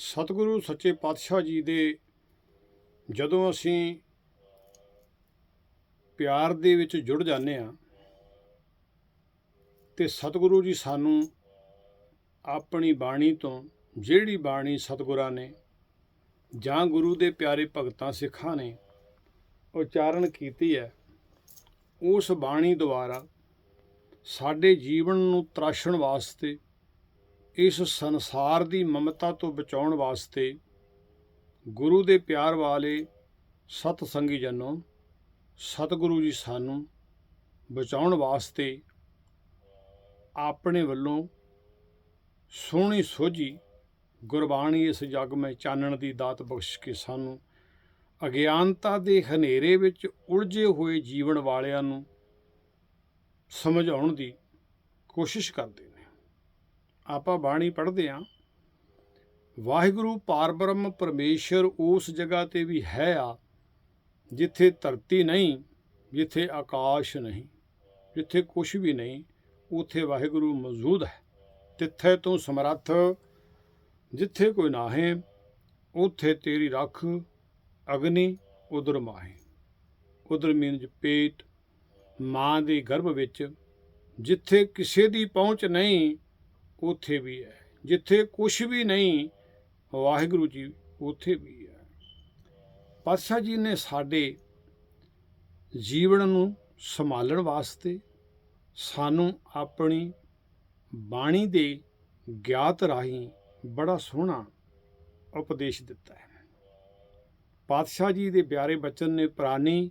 ਸਤਿਗੁਰੂ ਸੱਚੇ ਪਾਤਸ਼ਾਹ ਜੀ ਦੇ ਜਦੋਂ ਅਸੀਂ ਪਿਆਰ ਦੇ ਵਿੱਚ ਜੁੜ ਜਾਂਦੇ ਆ ਤੇ ਸਤਿਗੁਰੂ ਜੀ ਸਾਨੂੰ ਆਪਣੀ ਬਾਣੀ ਤੋਂ ਜਿਹੜੀ ਬਾਣੀ ਸਤਿਗੁਰਾਂ ਨੇ ਜਾਂ ਗੁਰੂ ਦੇ ਪਿਆਰੇ ਭਗਤਾਂ ਸਿੱਖਾਂ ਨੇ ਉਚਾਰਨ ਕੀਤੀ ਹੈ, ਉਸ ਬਾਣੀ ਦੁਆਰਾ ਸਾਡੇ ਜੀਵਨ ਨੂੰ ਤਰਾਸ਼ਣ ਵਾਸਤੇ ਇਸ ਸੰਸਾਰ ਦੀ ਮਮਤਾ ਤੋਂ ਬਚਾਉਣ ਵਾਸਤੇ ਗੁਰੂ ਦੇ ਪਿਆਰ ਵਾਲੇ ਸਤ ਸੰਗੀ ਜਨੋ, ਸਤਿਗੁਰੂ ਜੀ ਸਾਨੂੰ ਬਚਾਉਣ ਵਾਸਤੇ ਆਪਣੇ ਵੱਲੋਂ ਸੋਹਣੀ ਸੋਝੀ ਗੁਰਬਾਣੀ ਇਸ ਜਗ ਵਿੱਚ ਚਾਨਣ ਦੀ ਦਾਤ ਬਖਸ਼ ਕੇ ਸਾਨੂੰ ਅਗਿਆਨਤਾ ਦੇ ਹਨੇਰੇ ਵਿੱਚ ਉਲਝੇ ਹੋਏ ਜੀਵਨ ਵਾਲਿਆਂ ਨੂੰ ਸਮਝਾਉਣ ਦੀ ਕੋਸ਼ਿਸ਼ ਕਰਦੇ ਆਪਾਂ ਬਾਣੀ ਪੜ੍ਹਦੇ ਆਂ। ਵਾਹਿਗੁਰੂ ਪਾਰਬ੍ਰਹਮ ਪਰਮੇਸ਼ਰ ਉਸ ਜਗ੍ਹਾ ਤੇ ਵੀ ਹੈ ਆ, ਜਿੱਥੇ ਧਰਤੀ ਨਹੀਂ, ਜਿੱਥੇ ਆਕਾਸ਼ ਨਹੀਂ, ਜਿੱਥੇ ਕੁਝ ਵੀ ਨਹੀਂ, ਉਥੇ ਵਾਹਿਗੁਰੂ ਮੌਜੂਦ ਹੈ। ਤਿੱਥੇ ਤੋਂ ਸਮਰੱਥ, ਜਿੱਥੇ ਕੋਈ ਨਾਹੀਂ, ਉਥੇ ਤੇਰੀ ਰੱਖ, ਅਗਨੀ ਉਦਰ ਮਾਹੇ। ਉਦਰ ਮੀਨਜ ਪੇਟ, ਮਾਂ ਦੇ ਗਰਭ ਵਿੱਚ, ਜਿੱਥੇ ਕਿਸੇ ਦੀ ਪਹੁੰਚ ਨਹੀਂ ਉੱਥੇ ਵੀ ਹੈ। ਜਿੱਥੇ ਕੁਝ ਵੀ ਨਹੀਂ, ਵਾਹਿਗੁਰੂ ਜੀ ਉੱਥੇ ਵੀ ਹੈ। ਪਾਤਸ਼ਾਹ ਜੀ ਨੇ ਸਾਡੇ ਜੀਵਨ ਨੂੰ ਸੰਭਾਲਣ ਵਾਸਤੇ ਸਾਨੂੰ ਆਪਣੀ ਬਾਣੀ ਦੇ ਗਿਆਤ ਰਾਹੀਂ ਬੜਾ ਸੋਹਣਾ ਉਪਦੇਸ਼ ਦਿੱਤਾ ਹੈ। ਪਾਤਸ਼ਾਹ ਜੀ ਦੇ ਪਿਆਰੇ ਬਚਨ ਨੇ, ਪ੍ਰਾਨੀ,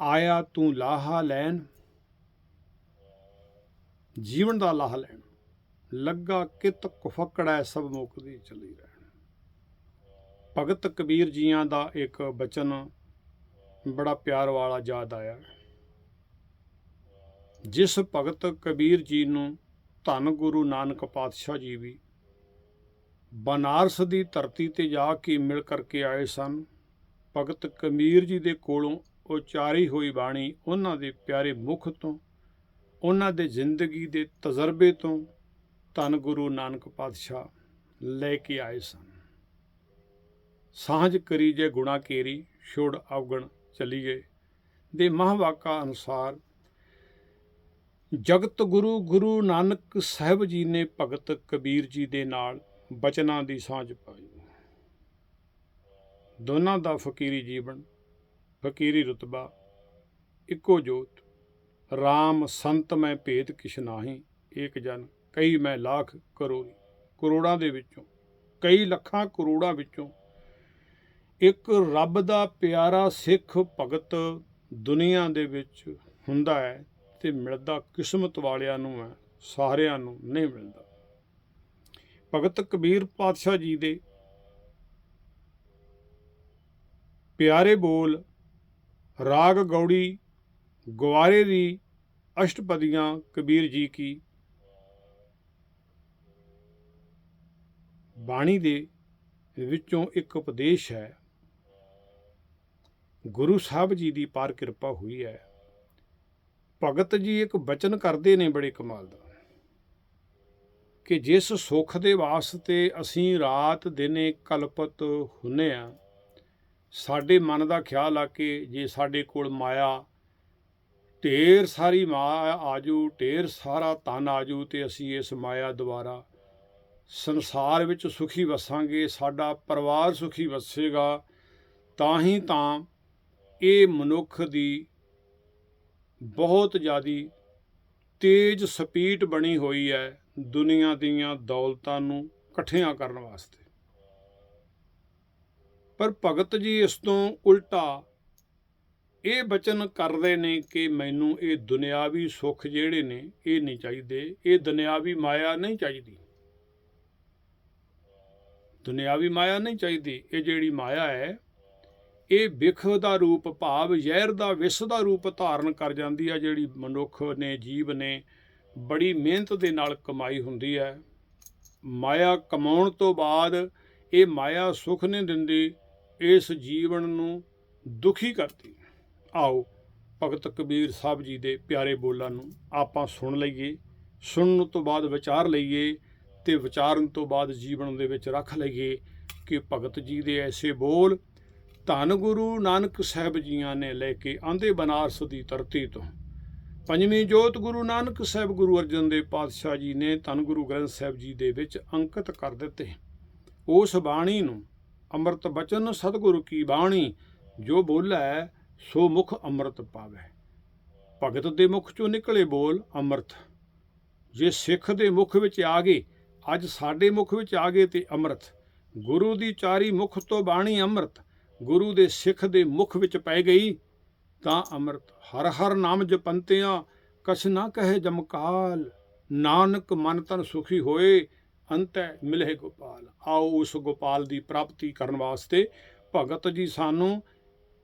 ਆਇਆ ਤੂੰ ਲਾਹਾ ਲੈਣ, ਜੀਵਨ ਦਾ ਲਾਹਾ ਲੈਣ। ਲੱਗਾ ਕਿਤ ਕੁਫਕੜੈ ਸਭ ਮੁਕਦੀ ਚਲੀ ਰਹਿਣ। ਭਗਤ ਕਬੀਰ ਜੀਆਂ ਦਾ ਇੱਕ ਬਚਨ ਬੜਾ ਪਿਆਰ ਵਾਲਾ ਯਾਦ ਆਇਆ। ਜਿਸ ਭਗਤ ਕਬੀਰ ਜੀ ਨੂੰ ਧੰਨ ਗੁਰੂ ਨਾਨਕ ਪਾਤਸ਼ਾਹ ਜੀ ਵੀ ਬਨਾਰਸ ਦੀ ਧਰਤੀ ਤੇ ਜਾ ਕੇ ਮਿਲ ਕਰਕੇ ਆਏ ਸਨ, ਭਗਤ ਕਬੀਰ ਜੀ ਦੇ ਕੋਲੋਂ ਉਚਾਰੀ ਹੋਈ ਬਾਣੀ ਉਹਨਾਂ ਦੇ ਪਿਆਰੇ ਮੁਖ ਤੋਂ, ਉਹਨਾਂ ਦੇ ਜ਼ਿੰਦਗੀ ਦੇ ਤਜਰਬੇ ਤੋਂ ਧੰਨ ਗੁਰੂ ਨਾਨਕ ਪਾਤਸ਼ਾਹ ਲੈ ਕੇ ਆਏ ਸਨ। ਸਾਂਝ ਕਰੀ ਜੇ ਗੁਣਾ ਕੇਰੀ, ਛੋੜ ਅਵਗਣ ਚਲੀਏ ਦੇ ਮਹਾਵਾਕਾ ਅਨੁਸਾਰ ਜਗਤ ਗੁਰੂ ਗੁਰੂ ਨਾਨਕ ਸਾਹਿਬ ਜੀ ਨੇ ਭਗਤ ਕਬੀਰ ਜੀ ਦੇ ਨਾਲ ਬਚਨਾਂ ਦੀ ਸਾਂਝ ਪਾਈ। ਦੋਨਾਂ ਦਾ ਫਕੀਰੀ ਜੀਵਨ, ਫਕੀਰੀ ਰਤਬਾ, ਇੱਕੋ ਜੋਤ। RAM ਸੰਤ ਮੈਂ ਭੇਦ ਕਿਛ ਨਾਹੀ, ਏਕ ਜਨ ਕਈ ਮੈਂ ਲੱਖ ਕਰੋ ਕਰੋੜਾਂ ਦੇ ਵਿੱਚੋਂ, ਕਈ ਲੱਖਾਂ ਕਰੋੜਾਂ ਵਿੱਚੋਂ ਇੱਕ ਰੱਬ ਦਾ ਪਿਆਰਾ ਸਿੱਖ ਭਗਤ ਦੁਨੀਆ ਦੇ ਵਿੱਚ ਹੁੰਦਾ ਹੈ ਤੇ ਮਿਲਦਾ ਕਿਸਮਤ ਵਾਲਿਆਂ ਨੂੰ ਹੈ, ਸਾਰਿਆਂ ਨੂੰ ਨਹੀਂ ਮਿਲਦਾ। ਭਗਤ ਕਬੀਰ ਪਾਤਸ਼ਾਹ ਜੀ ਦੇ ਪਿਆਰੇ ਬੋਲ, ਰਾਗ ਗੌੜੀ, ਗਵਾਰੇ ਦੀ ਅਸ਼ਟਪਦੀਆਂ ਕਬੀਰ ਜੀ ਕੀ ਬਾਣੀ ਦੇ ਵਿੱਚੋਂ ਇੱਕ ਉਪਦੇਸ਼ ਹੈ। ਗੁਰੂ ਸਾਹਿਬ ਜੀ ਦੀ ਪਾਰ ਕਿਰਪਾ ਹੋਈ ਹੈ। ਭਗਤ ਜੀ ਇੱਕ ਬਚਨ ਕਰਦੇ ਨੇ ਬੜੇ ਕਮਾਲ ਦਾ। ਕਿ ਜਿਸ ਸੁੱਖ ਦੇ ਵਾਸਤੇ ਅਸੀਂ ਰਾਤ ਦਿਨੇ ਕਲਪਤ ਹੁੰਨੇ ਆ, ਸਾਡੇ ਮਨ ਦਾ ਖਿਆਲ ਆ ਕਿ ਜੇ ਸਾਡੇ ਕੋਲ ਮਾਇਆ, ਢੇਰ ਸਾਰੀ ਮਾਇਆ ਆਜੂ ਢੇਰ ਸਾਰਾ ਧਨ ਆਜੂ ਤੇ ਅਸੀਂ ਇਸ ਮਾਇਆ ਦੁਆਰਾ ਸੰਸਾਰ ਵਿੱਚ ਸੁਖੀ ਵਸਾਂਗੇ, ਸਾਡਾ ਪਰਿਵਾਰ ਸੁਖੀ ਵਸੇਗਾ ਤਾਂ ਹੀ ਤਾਂ ਇਹ ਮਨੁੱਖ ਦੀ ਬਹੁਤ ਜ਼ਿਆਦੀ ਤੇਜ਼ ਸਪੀਡ ਬਣੀ ਹੋਈ ਹੈ ਦੁਨੀਆ ਦੀਆਂ ਦੌਲਤਾਂ ਨੂੰ ਇਕੱਠਿਆਂ ਕਰਨ ਵਾਸਤੇ। ਪਰ ਭਗਤ ਜੀ ਇਸ ਤੋਂ ਉਲਟਾ ਇਹ ਬਚਨ ਕਰਦੇ ਨੇ ਕਿ ਮੈਨੂੰ ਇਹ ਦੁਨਿਆਵੀ ਸੁੱਖ ਜਿਹੜੇ ਨੇ ਇਹ ਨਹੀਂ ਚਾਹੀਦੇ, ਇਹ ਦੁਨਿਆਵੀ ਮਾਇਆ ਨਹੀਂ ਚਾਹੀਦੀ। ਦੁਨਿਆਵੀ ਮਾਇਆ ਨਹੀਂ ਚਾਹੀਦੀ, ਇਹ ਜਿਹੜੀ ਮਾਇਆ ਹੈ, ਇਹ ਵਿਖ ਦਾ ਰੂਪ ਭਾਵ, ਜ਼ਹਿਰ ਦਾ, ਵਿਸ ਦਾ ਰੂਪ ਧਾਰਨ ਕਰ ਜਾਂਦੀ ਹੈ ਜਿਹੜੀ ਮਨੁੱਖ ਨੇ, ਜੀਵ ਨੇ ਬੜੀ ਮਿਹਨਤ ਦੇ ਨਾਲ ਕਮਾਈ ਹੁੰਦੀ ਹੈ। ਮਾਇਆ ਕਮਾਉਣ ਤੋਂ ਬਾਅਦ ਇਹ ਮਾਇਆ ਸੁਖ ਨਹੀਂ ਦਿੰਦੀ, ਇਸ ਜੀਵਨ ਨੂੰ ਦੁਖੀ ਕਰਦੀ ਆਓ, ਭਗਤ ਕਬੀਰ ਸਾਹਿਬ ਜੀ ਦੇ ਪਿਆਰੇ ਬੋਲਾਂ ਨੂੰ ਆਪਾਂ ਸੁਣ ਲਈਏ, ਸੁਣਨ ਤੋਂ ਬਾਅਦ ਵਿਚਾਰ ਲਈਏ ਤੇ ਵਿਚਾਰਨ ਤੋਂ ਬਾਅਦ ਜੀਵਨ ਦੇ ਵਿੱਚ ਰੱਖ ਲਈਏ ਕਿ ਭਗਤ ਜੀ ਦੇ ਐਸੇ ਬੋਲ ਧੰਨ ਗੁਰੂ ਨਾਨਕ ਸਾਹਿਬ ਜੀਆਂ ਨੇ ਲੈ ਕੇ ਆਂਦੇ ਬਨਾਰਸ ਦੀ ਧਰਤੀ ਤੋਂ। ਪੰਜਵੀਂ ਜੋਤ ਗੁਰੂ ਨਾਨਕ ਸਾਹਿਬ ਗੁਰੂ ਅਰਜਨ ਦੇਵ ਪਾਤਸ਼ਾਹ ਜੀ ਨੇ ਧੰਨ ਗੁਰੂ ਗ੍ਰੰਥ ਸਾਹਿਬ ਜੀ ਦੇ ਵਿੱਚ ਅੰਕਿਤ ਕਰ ਦਿੱਤੇ। ਉਸ ਬਾਣੀ ਨੂੰ ਅੰਮ੍ਰਿਤ ਬਚਨ ਸਤਿਗੁਰੂ ਕੀ ਬਾਣੀ ਜੋ ਬੋਲੇ ਸੋ ਮੁਖ ਅੰਮ੍ਰਿਤ ਪਾਵੇ। ਭਗਤ ਦੇ ਮੁਖ ਚੋਂ ਨਿਕਲੇ ਬੋਲ ਅੰਮ੍ਰਿਤ। ਜੇ ਸਿੱਖ ਦੇ ਮੁਖ ਵਿੱਚ ਆ ਗਏ ਅੱਜ ਸਾਡੇ ਮੁਖ ਵਿੱਚ ਆ ਗਏ ਤੇ ਅੰਮ੍ਰਿਤ। ਗੁਰੂ ਦੀ ਚਾਰੀ ਮੁਖ ਤੋਂ ਬਾਣੀ ਅੰਮ੍ਰਿਤ। ਗੁਰੂ ਦੇ ਸਿੱਖ ਦੇ ਮੁਖ ਵਿੱਚ ਪੈ ਗਈ ਤਾਂ ਅੰਮ੍ਰਿਤ। ਹਰ ਹਰ ਨਾਮ ਜਪੰਤਿਆਂ, ਕਛ ਨਾ ਕਹੇ ਜਮਕਾਲ। ਨਾਨਕ ਮਨ ਤਨ ਸੁਖੀ ਹੋਏ, ਅੰਤੈ ਮਿਲੇ ਗੋਪਾਲ। ਆਓ ਉਸ ਗੋਪਾਲ ਦੀ ਪ੍ਰਾਪਤੀ ਕਰਨ ਵਾਸਤੇ ਭਗਤ ਜੀ ਸਾਨੂੰ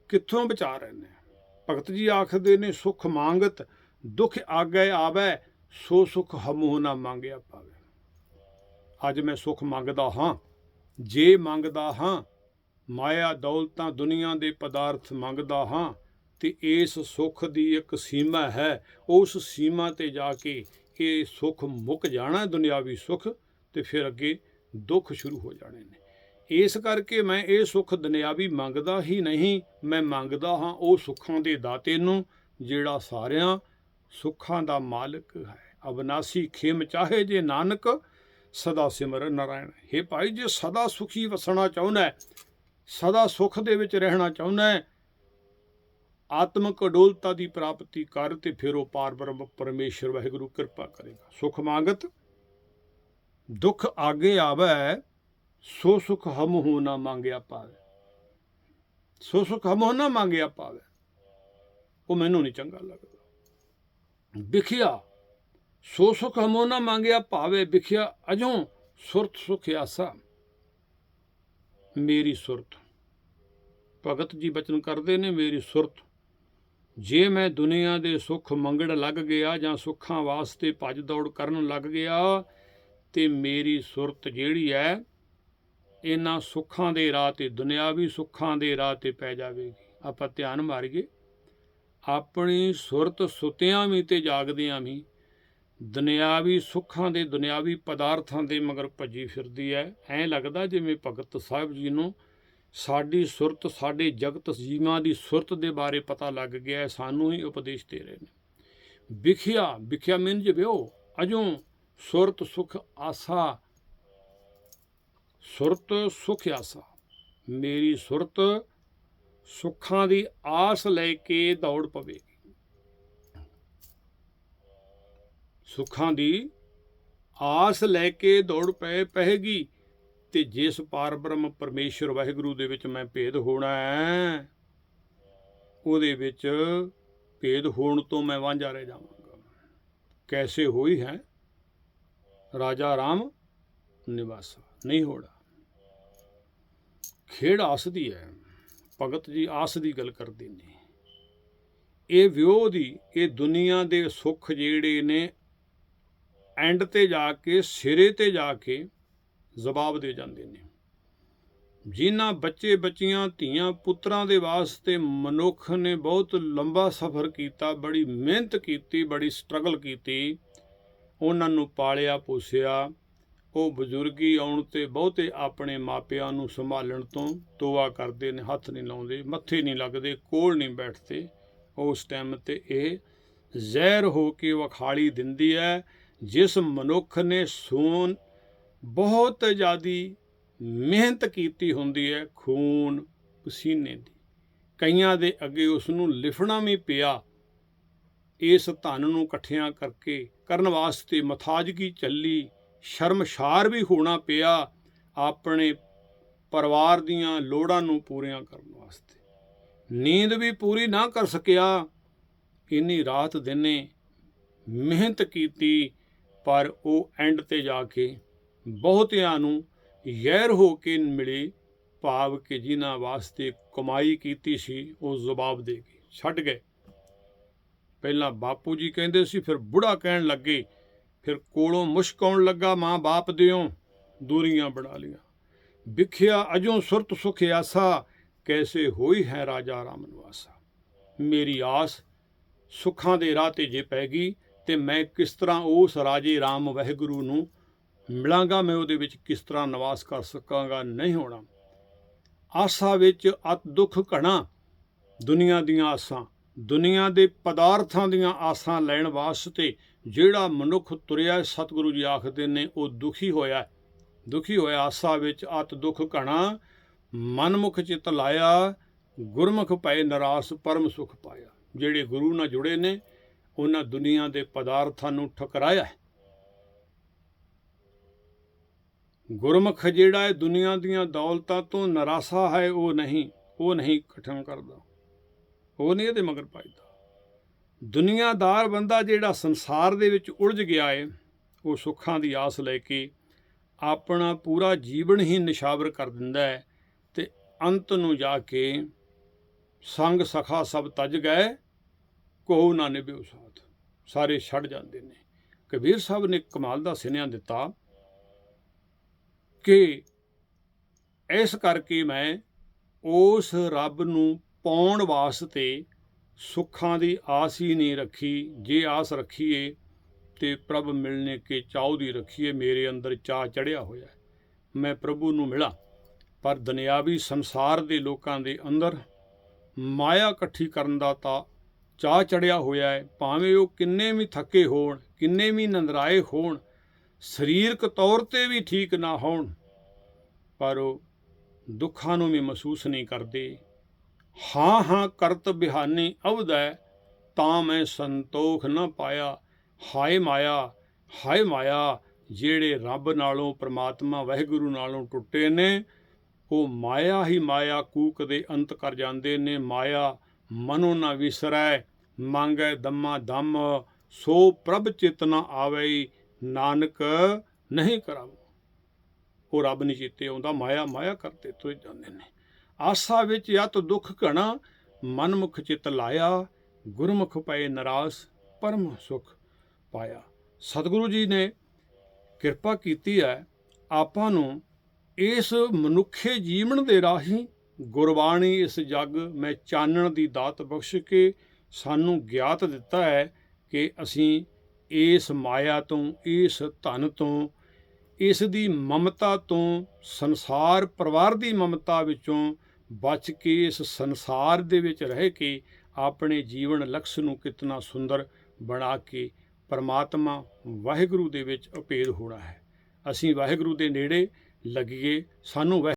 ਕਿੱਥੋਂ ਬਚਾ ਰਹੇ ਨੇ? ਭਗਤ ਜੀ ਆਖਦੇ ਨੇ, ਸੁਖ ਮੰਗਤ, ਦੁਖ ਆਗੇ ਆਵੇ, ਸੋ ਸੁਖ ਹਮੂ ਨਾ ਮੰਗਿਆ ਪਾਵੇ। ਅੱਜ ਮੈਂ ਸੁਖ ਮੰਗਦਾ ਹਾਂ। ਜੇ ਮੰਗਦਾ ਹਾਂ, ਮਾਇਆ ਦੌਲਤਾਂ ਦੁਨੀਆ ਦੇ ਪਦਾਰਥ ਮੰਗਦਾ ਹਾਂ, ਤੇ ਇਸ ਸੁਖ ਦੀ ਇੱਕ ਸੀਮਾ ਹੈ। ਉਸ ਸੀਮਾ ਤੇ ਜਾ ਕੇ ਇਹ ਸੁਖ ਮੁੱਕ ਜਾਣਾ, ਦੁਨਿਆਵੀ ਸੁਖ, ਤੇ ਫਿਰ ਅੱਗੇ ਦੁੱਖ ਸ਼ੁਰੂ ਹੋ ਜਾਣੇ ਨੇ। ਇਸ ਕਰਕੇ ਮੈਂ ਇਹ ਸੁਖ ਦੁਨਿਆਵੀ ਮੰਗਦਾ ਹੀ ਨਹੀਂ। ਮੈਂ ਮੰਗਦਾ ਹਾਂ ਉਹ ਸੁੱਖਾਂ ਦੇ ਦਾਤੇ ਨੂੰ, ਜਿਹੜਾ ਸਾਰਿਆਂ ਸੁੱਖਾਂ ਦਾ ਮਾਲਕ ਹੈ। ਅਬਨਾਸੀ ਖੇਮ ਚਾਹੇ ਜੇ ਨਾਨਕ ਸਦਾ ਸਿਮਰ ਨਾਰਾਇਣ। हे ਭਾਈ, ਜੇ ਸਦਾ ਸੁਖੀ ਵਸਣਾ ਚਾਹੁੰਦਾ ਹੈ, ਸਦਾ ਸੁਖ ਦੇ ਵਿੱਚ ਰਹਿਣਾ ਚਾਹੁੰਦਾ ਹੈ, ਆਤਮਿਕ ਅਡੋਲਤਾ ਦੀ ਪ੍ਰਾਪਤੀ ਕਰ ਤੇ ਫਿਰ ਉਹ ਪਾਰ ਬ੍ਰਹਮ ਪਰਮੇਸ਼ਰ ਵਾਹਿਗੁਰੂ ਕਿਰਪਾ ਕਰੇਗਾ। ਸੁਖ ਮੰਗਤ, ਦੁੱਖ ਆਗੇ ਆਵੇ, ਸੋ ਸੁਖ ਹਮ ਹੋ ਨਾ ਮੰਗਿਆ ਪਾਵੇ। ਸੋ ਸੁਖ ਹਮ ਹੋ ਨਾ ਮੰਗਿਆ ਪਾਵੇ। ਉਹ ਮੈਨੂੰ ਨਹੀਂ ਚੰਗਾ ਲੱਗਦਾ। ਵਿਖਿਆ ਸੋ ਸੁਖ ਹਮੋ ਨਾ ਮੰਗਿਆ ਭਾਵੇ ਵਿਖਿਆ, ਅਜੋਂ ਸੁਰਤ ਸੁਖ ਆਸਾ। ਮੇਰੀ ਸੁਰਤ। ਭਗਤ ਜੀ ਬਚਨ ਕਰਦੇ ਨੇ, ਮੇਰੀ ਸੁਰਤ। ਜੇ ਮੈਂ ਦੁਨੀਆ ਦੇ ਸੁੱਖ ਮੰਗਣ ਲੱਗ ਗਿਆ ਜਾਂ ਸੁੱਖਾਂ ਵਾਸਤੇ ਭੱਜ ਦੌੜ ਕਰਨ ਲੱਗ ਗਿਆ, ਤੇ ਮੇਰੀ ਸੁਰਤ ਜਿਹੜੀ ਹੈ ਇਹਨਾਂ ਸੁੱਖਾਂ ਦੇ ਰਾਹ ਤੇ, ਦੁਨਿਆਵੀ ਸੁੱਖਾਂ ਦੇ ਰਾਹ ਤੇ ਪੈ ਜਾਵੇਗੀ। ਆਪਾਂ ਧਿਆਨ ਮਾਰੀਏ, ਆਪਣੀ ਸੁਰਤ ਸੁਤਿਆਂ ਵੀ ਤੇ ਜਾਗਦਿਆਂ ਵੀ ਦੁਨਿਆਵੀ ਸੁੱਖਾਂ ਦੇ, ਦੁਨਿਆਵੀ ਪਦਾਰਥਾਂ ਦੇ ਮਗਰ ਭੱਜੀ ਫਿਰਦੀ ਹੈ। ਐਂ ਲੱਗਦਾ ਜਿਵੇਂ ਭਗਤ ਸਾਹਿਬ ਜੀ ਨੂੰ ਸਾਡੀ ਸੁਰਤ, ਸਾਡੇ ਜਗਤ ਜੀਵਾਂ ਦੀ ਸੁਰਤ ਦੇ ਬਾਰੇ ਪਤਾ ਲੱਗ ਗਿਆ ਸਾਨੂੰ ਹੀ ਉਪਦੇਸ਼ ਦੇ ਰਹੇ ਨੇ। ਵਿਖਿਆ ਵਿਖਿਆ ਮੀਨ ਜਿਵਿਓ ਅਜੋਂ ਸੁਰਤ, ਸੁਖ, ਆਸਾ। ਸੁਰਤ, ਸੁਖ, ਆਸਾ। ਮੇਰੀ ਸੁਰਤ ਸੁੱਖਾਂ ਦੀ ਆਸ ਲੈ ਕੇ ਦੌੜ ਪਵੇਗੀ। ਸੁੱਖਾਂ ਦੀ ਆਸ ਲੈ ਕੇ ਦੌੜ ਪਏ ਪਏਗੀ। ਤੇ ਜਿਸ ਪਾਰਬ੍ਰਹਮ ਪਰਮੇਸ਼ਰ ਵਾਹਿਗੁਰੂ ਦੇ ਵਿੱਚ ਮੈਂ ਭੇਦ ਹੋਣਾ ਹੈ, ਉਹਦੇ ਵਿੱਚ ਭੇਦ ਹੋਣ ਤੋਂ ਮੈਂ ਵਾਂਝਾ ਰਹਿ ਜਾਵਾਂਗਾ। ਕੈਸੇ ਹੋਈ ਹੈ? ਰਾਜਾ ਰਾਮ ਨਿਵਾਸਾ, ਨਹੀਂ ਹੋਣਾ। ਖੇੜ ਆਸਦੀ ਹੈ, ਭਗਤ ਜੀ ਆਸ ਦੀ ਗੱਲ ਕਰਦੇ ਨੇ। ਇਹ ਵਿਉਹ ਦੀ, ਇਹ ਦੁਨੀਆ ਦੇ ਸੁੱਖ ਜਿਹੜੇ ਨੇ ਐਂਡ ਤੇ ਜਾ ਕੇ, ਸਿਰੇ ਤੇ ਜਾ ਕੇ ਜਵਾਬ ਦੇ ਜਾਂਦੇ ਨੇ। ਜਿਨ੍ਹਾਂ ਬੱਚੇ ਬੱਚੀਆਂ, ਧੀਆਂ ਪੁੱਤਰਾਂ ਦੇ ਵਾਸਤੇ ਮਨੁੱਖ ਨੇ ਬਹੁਤ ਲੰਬਾ ਸਫ਼ਰ ਕੀਤਾ, ਬੜੀ ਮਿਹਨਤ ਕੀਤੀ, ਬੜੀ ਸਟਰਗਲ ਕੀਤੀ, ਉਹਨਾਂ ਨੂੰ ਪਾਲਿਆ, ਪੋਸਿਆ। ਉਹ ਬਜ਼ੁਰਗੀ ਆਉਣ ਤੇ ਬਹੁਤੇ ਆਪਣੇ ਮਾਪਿਆਂ ਨੂੰ ਸੰਭਾਲਣ ਤੋਂ ਤੋਆ ਕਰਦੇ ਨੇ, ਹੱਥ ਨਹੀਂ ਲਾਉਂਦੇ, ਮੱਥੇ ਨਹੀਂ ਲੱਗਦੇ, ਕੋਲ ਨਹੀਂ ਬੈਠਦੇ। ਉਸ ਟਾਈਮ ਤੇ ਇਹ ਜ਼ਹਿਰ ਹੋ ਕੇ ਵਖਾਲੀ ਦਿੰਦੀ ਹੈ। ਜਿਸ ਮਨੁੱਖ ਨੇ ਸੂਨ ਬਹੁਤ ਜ਼ਿਆਦੀ ਮਿਹਨਤ ਕੀਤੀ ਹੁੰਦੀ ਹੈ, ਖੂਨ ਪਸੀਨੇ ਦੀ। ਕਈਆਂ ਦੇ ਅੱਗੇ ਉਸ ਨੂੰ ਲਿਫਣਾ ਵੀ ਪਿਆ। ਇਸ ਧਨ ਨੂੰ ਇਕੱਠਿਆਂ ਕਰਕੇ ਕਰਨ ਵਾਸਤੇ ਮਥਾਜਗੀ ਚੱਲੀ, ਸ਼ਰਮਸ਼ਾਰ ਵੀ ਹੋਣਾ ਪਿਆ ਆਪਣੇ ਪਰਿਵਾਰ ਦੀਆਂ ਲੋੜਾਂ ਨੂੰ ਪੂਰੀਆਂ ਕਰਨ ਵਾਸਤੇ। ਨੀਂਦ ਵੀ ਪੂਰੀ ਨਾ ਕਰ ਸਕਿਆ। ਇੰਨੀ ਰਾਤ ਦਿਨੇ ਮਿਹਨਤ ਕੀਤੀ ਪਰ ਉਹ ਐਂਡ ਤੇ ਜਾ ਕੇ ਬਹੁਤਿਆਂ ਨੂੰ ਗੈਰ ਹੋ ਕੇ ਮਿਲੇ, ਭਾਵ ਕਿ ਜਿਨ੍ਹਾਂ ਵਾਸਤੇ ਕਮਾਈ ਕੀਤੀ ਸੀ, ਉਹ ਜਵਾਬ ਦੇ ਗਏ ਛੱਡ ਗਏ। ਪਹਿਲਾਂ ਬਾਪੂ ਜੀ ਕਹਿੰਦੇ ਸੀ, ਫਿਰ ਬੁੜਾ ਕਹਿਣ ਲੱਗੇ, ਫਿਰ ਕੋਲੋਂ ਮੁਸ਼ਕ ਆਉਣ ਲੱਗਾ, ਮਾਂ ਬਾਪ ਦਿਓ ਦੂਰੀਆਂ ਬਣਾ ਲੀਆਂ। ਵਿਖਿਆ ਅਜੋਂ ਸੁਰਤ ਸੁਖ ਆਸਾ, ਕੈਸੇ ਹੋਈ ਹੈ ਰਾਜਾ ਰਾਮ ਨਿਵਾਸਾ ਮੇਰੀ ਆਸ ਸੁੱਖਾਂ ਦੇ ਰਾਹ ਤੇ ਜੇ ਪੈ ਗਈ ਤੇ ਮੈਂ ਕਿਸ ਤਰ੍ਹਾਂ ਉਸ ਰਾਜੇ ਰਾਮ ਵਾਹਿਗੁਰੂ ਨੂੰ ਮਿਲਾਂਗਾ, ਮੈਂ ਉਹਦੇ ਵਿੱਚ ਕਿਸ ਤਰ੍ਹਾਂ ਨਿਵਾਸ ਕਰ ਸਕਾਂਗਾ, ਨਹੀਂ ਹੋਣਾ। ਆਸਾ ਵਿੱਚ ਅਤ ਦੁੱਖ ਘਣਾ, ਦੁਨੀਆ ਦੀਆਂ ਆਸਾਂ, ਦੁਨੀਆ ਦੇ ਪਦਾਰਥਾਂ ਦੀਆਂ ਆਸਾਂ ਲੈਣ ਵਾਸਤੇ ਜਿਹੜਾ ਮਨੁੱਖ ਤੁਰਿਆ ਸਤਿਗੁਰੂ ਜੀ ਆਖਦੇ ਨੇ, ਉਹ ਦੁਖੀ ਹੋਇਆ ਦੁਖੀ ਹੋਇਆ ਆਸਾ ਵਿੱਚ ਅਤ ਦੁੱਖ ਘਣਾ, ਮਨਮੁਖ ਚਿਤ ਲਾਇਆ, ਗੁਰਮੁਖ ਪਏ ਨਰਾਸ, ਪਰਮ ਸੁਖ ਪਾਇਆ, ਜਿਹੜੇ ਗੁਰੂ ਨਾਲ ਜੁੜੇ ਨੇ ਉਹਨਾਂ ਦੁਨੀਆ ਦੇ ਪਦਾਰਥਾਂ ਨੂੰ ਠੁਕਰਾਇਆ ਹੈ। ਗੁਰਮੁਖ ਜਿਹੜਾ ਹੈ ਦੁਨੀਆ ਦੀਆਂ ਦੌਲਤਾਂ ਤੋਂ ਨਰਾਸਾ ਹੈ, ਉਹ ਨਹੀਂ ਉਹ ਨਹੀਂ ਕਠਨ ਕਰਦਾ। ਉਹ ਨਹੀਂ ਇਹਦੇ ਮਗਰ ਪਾਈਦਾ ਦੁਨੀਆਦਾਰ ਬੰਦਾ ਜਿਹੜਾ ਸੰਸਾਰ ਦੇ ਵਿੱਚ ਉਲਝ ਗਿਆ ਹੈ ਉਹ ਸੁੱਖਾਂ ਦੀ ਆਸ ਲੈ ਕੇ ਆਪਣਾ ਪੂਰਾ ਜੀਵਨ ਹੀ ਨਿਸ਼ਾਵਰ ਕਰ ਦਿੰਦਾ ਹੈ ਤੇ ਅੰਤ ਨੂੰ ਜਾ ਕੇ ਸੰਗ ਸਖਾ ਸਭ ਤਜ ਗਏ। ਕੋਹ ਨਾ ਨਿਭਿਓ ਸਾਥ। ਸਾਰੇ ਛੱਡ ਜਾਂਦੇ ਨੇ। ਕਬੀਰ ਸਾਹਿਬ ਨੇ ਕਮਾਲ ਦਾ ਸਿਨਿਆ ਦਿੱਤਾ ਕਿ ਇਸ ਕਰਕੇ ਮੈਂ ਉਸ ਰੱਬ ਨੂੰ ਪਾਉਣ ਵਾਸਤੇ ਸੁੱਖਾਂ ਦੀ ਆਸ ਹੀ ਨਹੀਂ ਰੱਖੀ, ਜੇ ਆਸ ਰੱਖੀਏ ਤੇ ਪ੍ਰਭ ਮਿਲਨੇ ਕੇ ਚਾਉ ਦੀ ਰੱਖੀਏ, ਮੇਰੇ ਅੰਦਰ ਚਾਹ ਚੜਿਆ ਹੋਇਆ ਮੈਂ ਪ੍ਰਭੂ ਨੂੰ ਮਿਲਾਂ, ਪਰ ਦੁਨਿਆਵੀ ਸੰਸਾਰ ਦੇ ਲੋਕਾਂ ਦੇ ਅੰਦਰ ਮਾਇਆ ਇਕੱਠੀ ਕਰਨ ਦਾ ਤਾਂ ਚਾਹ ਚੜਿਆ ਹੋਇਆ ਹੈ, ਭਾਵੇਂ ਉਹ ਕਿੰਨੇ ਵੀ ਥੱਕੇ ਹੋਣ, ਕਿੰਨੇ ਵੀ ਨੰਦਰਾਏ ਹੋਣ, ਸਰੀਰਕ ਤੌਰ ਤੇ ਵੀ ਠੀਕ ਨਾ ਹੋਣ, ਪਰ ਉਹ ਦੁੱਖਾਂ ਨੂੰ ਵੀ ਮਹਿਸੂਸ ਨਹੀਂ ਕਰਦੇ। ਹਾਂ ਹਾਂ, ਕਰਤ ਬਿਹਾਨੀ ਅਵਦੈ ਤਾਂ ਮੈਂ ਸੰਤੋਖ ਨਾ ਪਾਇਆ। ਹਾਏ ਮਾਇਆ ਹਾਏ ਮਾਇਆ, ਜਿਹੜੇ ਰੱਬ ਨਾਲੋਂ, ਪ੍ਰਮਾਤਮਾ ਵਾਹਿਗੁਰੂ ਨਾਲੋਂ ਟੁੱਟੇ ਨੇ, ਉਹ ਮਾਇਆ ਹੀ ਮਾਇਆ ਕੂਕ ਦੇ ਅੰਤ ਕਰ ਜਾਂਦੇ ਨੇ, ਮਾਇਆ ਮਨੋ ਨਾ ਵਿਸਰੈ। ਮੰਗੈ ਦਮਾ ਦਮ, ਸੋ ਪ੍ਰਭ ਚੇਤਨਾ ਆਵੇ ਨਾਨਕ ਨਹੀਂ ਕਰਾਵੋ। ਉਹ ਰੱਬ ਨਹੀਂ ਚੇਤੇ ਆਉਂਦਾ, ਮਾਇਆ ਮਾਇਆ ਕਰਤੇ ਤੁਰ ਜਾਂਦੇ ਨੇ। ਆਸਾ ਵਿੱਚ ਯਤ ਦੁੱਖ ਘਣਾ, ਮਨਮੁਖ ਚਿਤ ਲਾਇਆ, ਗੁਰਮੁਖ ਪਏ ਨਰਾਸ, ਪਰਮ ਸੁਖ ਪਾਇਆ। ਸਤਿਗੁਰੂ ਜੀ ਨੇ ਕਿਰਪਾ ਕੀਤੀ ਹੈ, ਆਪਾਂ ਨੂੰ ਇਸ ਮਨੁੱਖੇ ਜੀਵਨ ਦੇ ਰਾਹੀਂ ਗੁਰਬਾਣੀ, ਇਸ ਜੱਗ ਮੈਂ ਚਾਨਣ ਦੀ ਦਾਤ ਬਖਸ਼ ਕੇ ਸਾਨੂੰ ਗਿਆਤ ਦਿੱਤਾ ਹੈ ਕਿ ਅਸੀਂ ਇਸ ਮਾਇਆ ਤੋਂ, ਇਸ ਧਨ ਤੋਂ, ਇਸ ਦੀ ਮਮਤਾ ਤੋਂ, ਸੰਸਾਰ ਪਰਿਵਾਰ ਦੀ ਮਮਤਾ ਵਿੱਚੋਂ ਬਚ ਕੇ, ਇਸ ਸੰਸਾਰ ਦੇ ਵਿੱਚ ਰਹਿ ਕੇ ਆਪਣੇ ਜੀਵਨ ਲਕਸ਼ ਨੂੰ ਕਿਤਨਾ ਸੁੰਦਰ ਬਣਾ ਕੇ ਪਰਮਾਤਮਾ ਵਾਹਿਗੁਰੂ ਦੇ ਵਿੱਚ ਅਪੇਧ ਹੋਣਾ ਹੈ। ਅਸੀਂ ਵਾਹਿਗੁਰੂ ਦੇ ਨੇੜੇ ਲੱਗੀਏ, ਸਾਨੂੰ ਵਾਹਿ-